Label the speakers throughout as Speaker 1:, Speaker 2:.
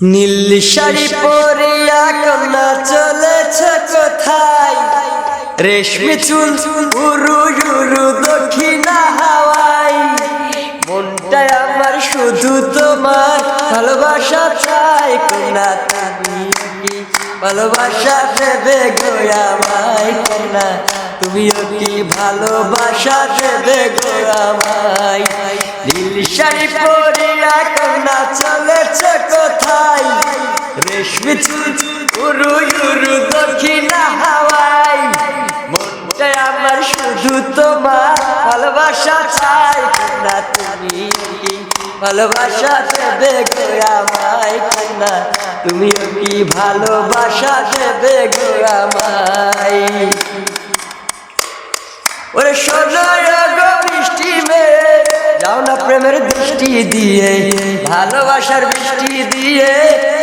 Speaker 1: নীল শাড়ি পরিয়া কন্যা চলেছে কোথায়? রেশমি চুল উরু উরু দক্ষিণা হাওয়াই মনটা আমার শুধু তোমার ভালোবাসা চাই। কন্যা তুমি ভালোবাসা দেবে গোয়ামাই কন্যা তুমিও কি ভালোবাসা দেবে গোয়ামাই নীল শাড়ি পরিয়া কন্যা কি ভালোবাসা দেবে গোয়ামাই কন্যা তুমিও কি ভালোবাসা দেবে গোয়ামাই ওরে সোনায় বৃষ্টি মেয়ে, যাও না প্রেমের দৃষ্টি দিয়ে, ভালোবাসার বৃষ্টি দিয়ে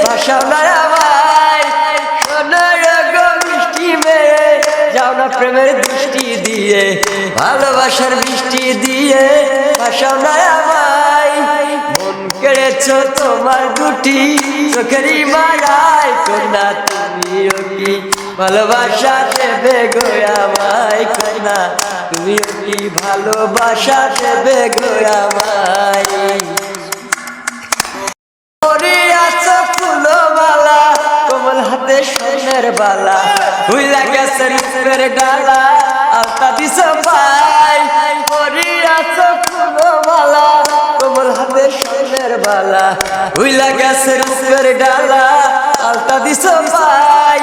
Speaker 1: ভাষাও না আমায়। মেয়ে, যাও না প্রেমের দৃষ্টি দিয়ে, ভালোবাসার বৃষ্টি দিয়ে ভাষাও না আমায়। কেড়েছ তোমার দুটি চোখেরই মায়ায় কন্যা, তুমিও কি? ভালোবাসা দেবে গোয়ামাই কন্যা, তুমিও কি ভালোবাসা দেবে হাতে সোনের বালা হুইলা গেছে ডালা, আলতা দিছ পাই ওরে বালা ডালা, আলতা দিছ পাই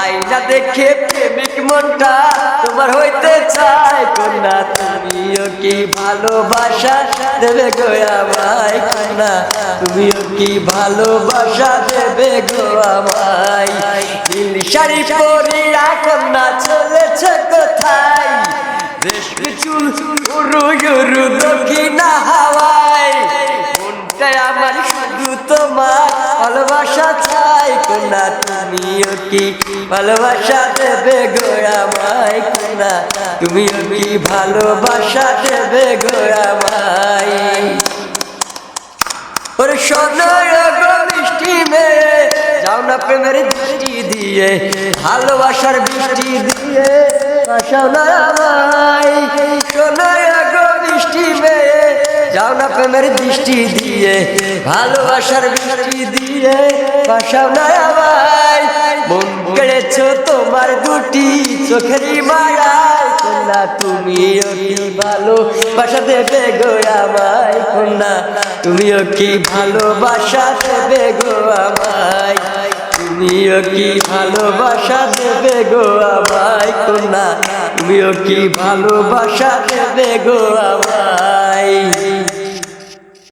Speaker 1: আইনা দেখে প্রেমিক মনটা তোমার হইতে চাই কন্যা, তুমিও কি ভালোবাসা দেবে গো আমায়? কন্যা, তুমিও কি ভালোবাসা দেবে গো আমায়? নীল শাড়ি পরিয়া কন্যা চলেছে কোথায়? রেশমি চুল উরু উরু দক্ষিণা তুমিও কি ভালোবাসা দেবে গো আমায় কন্যা তুমিও কি ভালোবাসা দেবে গো আমায়? ওরে সোনার মিষ্টি মেয়ে, যাও না প্রেমের দৃষ্টি দিয়ে, ভালোবাসার বৃষ্টি দিয়ে ভাষাও না আমায়। সোনার মিষ্টি মেয়ে, যাও না প্রেমের দৃষ্টি দিয়ে, ভালোবাসার বৃষ্টি দিয়ে ভাষাও না আমায়। মন তোমার দুটি চোখেরই মায়ায় কন্যা, তুমিও কি ভালো? বাসা দেবে গো আমায় কন্যা, তুমিও কি ভালোবাসা দেবে গো আমায়, তুমিও কি ভালোবাসা দেবে গো আমায় কন্যা, তুমিও কি ভালোবাসা দেবে গো আমায়।